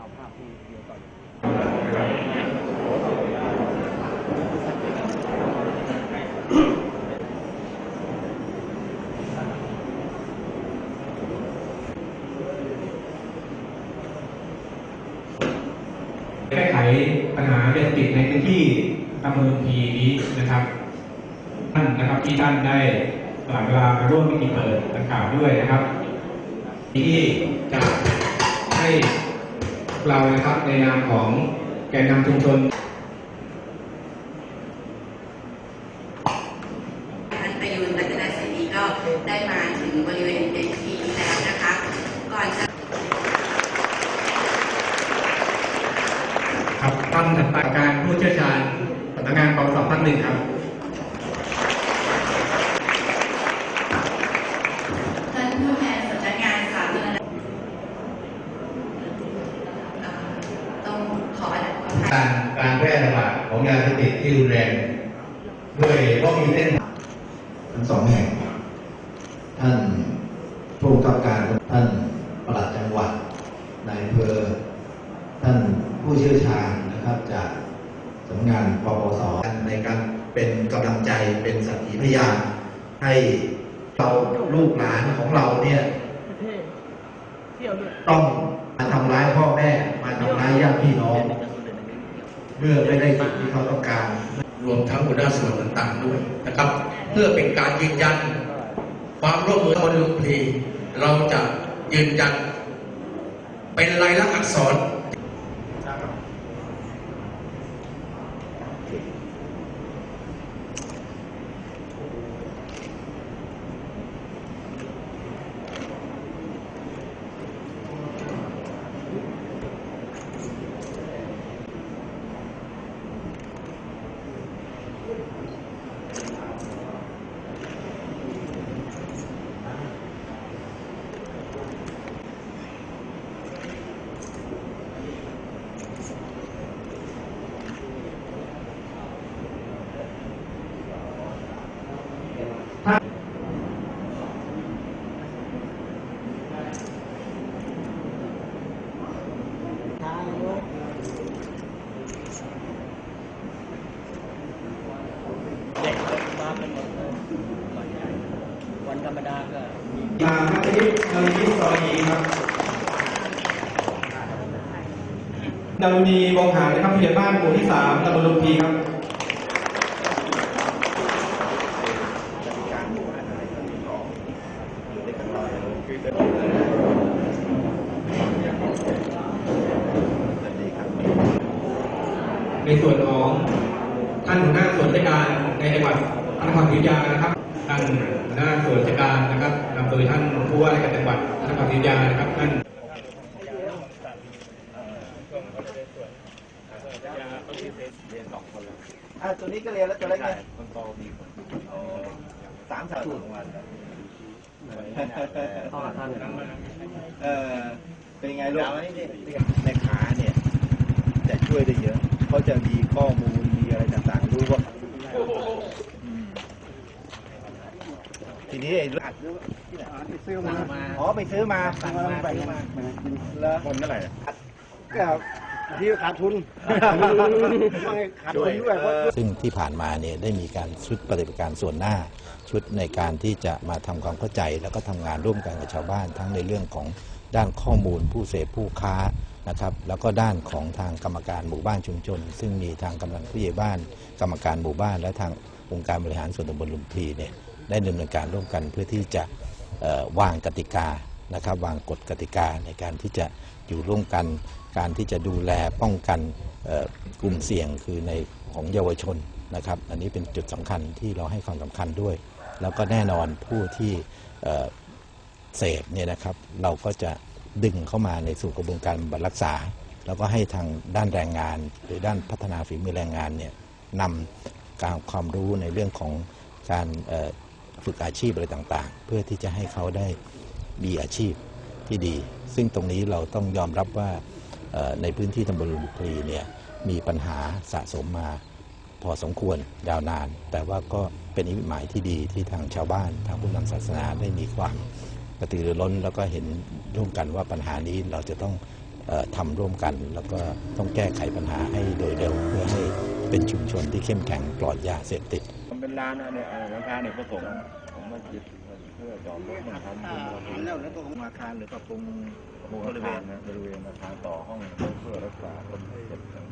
เอาภาพที่เดียวก่อแก้ไขปัญหายาเสพติดในพื้นที่ตำบลพีนี้นะครับท่านนะครับที่ท่านได้สละเวลามาร่วมพิธีเปิดดังกล่าวด้วยนะครับ ที่จะให้ เรานะครับในนามของแกนนำชุมชนท่านประยุนรัตนเสรีก็ได้มาถึงบริเวณเวทีแล้วนะคะ ก่อนจะครับท่านถัดไปการผู้เชี่ยวชาญสำนักงานปปสภาคหนึ่งครับ ท่านผู้แทนสำนักงานสาธารณเอ่อต้องขออนุญาต การการแพร่ระบาดของยาเสพติดที่รุนแรงด้วยก็มีเส้นทั้งสองแห่ง ท่านผู้กำกับการท่านปลัดจังหวัดนายอำเภอท่านผู้เชี่ยวชาญนะครับจากสำนักงานปปสในการเป็นกำลังใจเป็นสักขีพยานให้เราลูกหลานของเราเนี่ยต้องมาทำร้ายพ่อแม่มาทำร้ายญาติพี่น้อง เมื่อไม่ได้สิ่งที่เขาต้องการ รวมทั้งหัวหน้าส่วนต่างๆด้วยนะครับ เพื่อเป็นการยืนยัน ความร่วมมือบนลุมพลีเราจะยืนยัน เป็นลายลักษณ์อักษร เด็กมาเป็น วันธรรมดาก็มีมาพัทยิปนรยิปซอยีครับดำนีวงหารนะครับผู้ใหญ่บ้านหมู่ที่สามตำบลลุมพีครับในส่วนของ ท่านหัวหน้าส่วนราชการในจังหวัดพระนครศรีอยุธยานะครับท่านหัวหน้าส่วนราชการนะครับนำโดยท่านผู้ว่าราชการจังหวัดพระนครศรีอยุธยานะครับท่านอะตัวนี้ก็เรียนแล้วตัวเล็กไงคนโตมีคนสามสูตรวันพ่อท่านเออเป็นไงลูกในขาเนี่ย จะช่วยได้เยอะเขาจะมีข้อมูล มีอะไรต่างๆรู้ว่าอืมทีนี้ไอ้อัดหรือว่าที่ไหนไปซื้อมาอ๋อไปซื้อมาสั่งมาไปมาแล้วคนเท่าไหร่ก็ที่ขาดทุนขาดทุนด้วยเพราะซึ่งที่ผ่านมาเนี่ยได้มีการชุดปฏิบัติการส่วนหน้าชุดในการที่จะมาทำความเข้าใจ แล้วก็ทำงานร่วมกันกับชาวบ้าน ทั้งในเรื่องของด้านข้อมูลผู้เสพผู้ค้า นะครับแล้วก็ด้านของทางกรรมการหมู่บ้านชุมชน ซึ่งมีทางกำนันผู้ใหญ่บ้าน กรรมการหมู่บ้าน และทางองค์การบริหารส่วนตำบลลุมพีเนี่ยได้ดำเนินการร่วมกันเพื่อที่จะวางกติกานะครับวางกฎกติกาในการที่จะอยู่ร่วมกัน การที่จะดูแลป้องกันกลุ่มเสี่ยงคือในของเยาวชนนะครับ อันนี้เป็นจุดสำคัญที่เราให้ความสำคัญด้วย แล้วก็แน่นอนผู้ที่เสพเนี่ยนะครับเราก็จะ ดึงเข้ามาในสู่กระบวนการบำบัดรักษา แล้วก็ให้ทางด้านแรงงาน หรือด้านพัฒนาฝีมือแรงงานเนี่ยนำการความรู้ในเรื่องของการฝึกอาชีพอะไรต่างๆ เพื่อที่จะให้เขาได้มีอาชีพที่ดี ซึ่งตรงนี้เราต้องยอมรับว่าในพื้นที่ตำบลลุมพลีเนี่ยมีปัญหาสะสมมาพอสมควรยาวนาน แต่ว่าก็เป็นนิมิตหมายที่ดีที่ทางชาวบ้านทางผู้นำศาสนาได้มีความ กระตือรือร้น แล้วก็เห็นร่วมกันว่าปัญหานี้เราจะต้องออทำร่วมกัน แล้วก็ต้องแก้ไขปัญหาให้โดยเร็วเพื่อให้เป็นชุมชนที่เข้มแข็งปลอดยาเสพติดมันเป็นร้านนะเนี่ยร้านค้าเนี่ยประสงค์ผมมายึดเพื่อจอดรถมันทำขึ้นมาแล้วแล้วตัวของอาคารหรือปรับปรุงบริเวณนะบริเวณอาคารต่อห้องเพื่อรักษาคนเจ็บ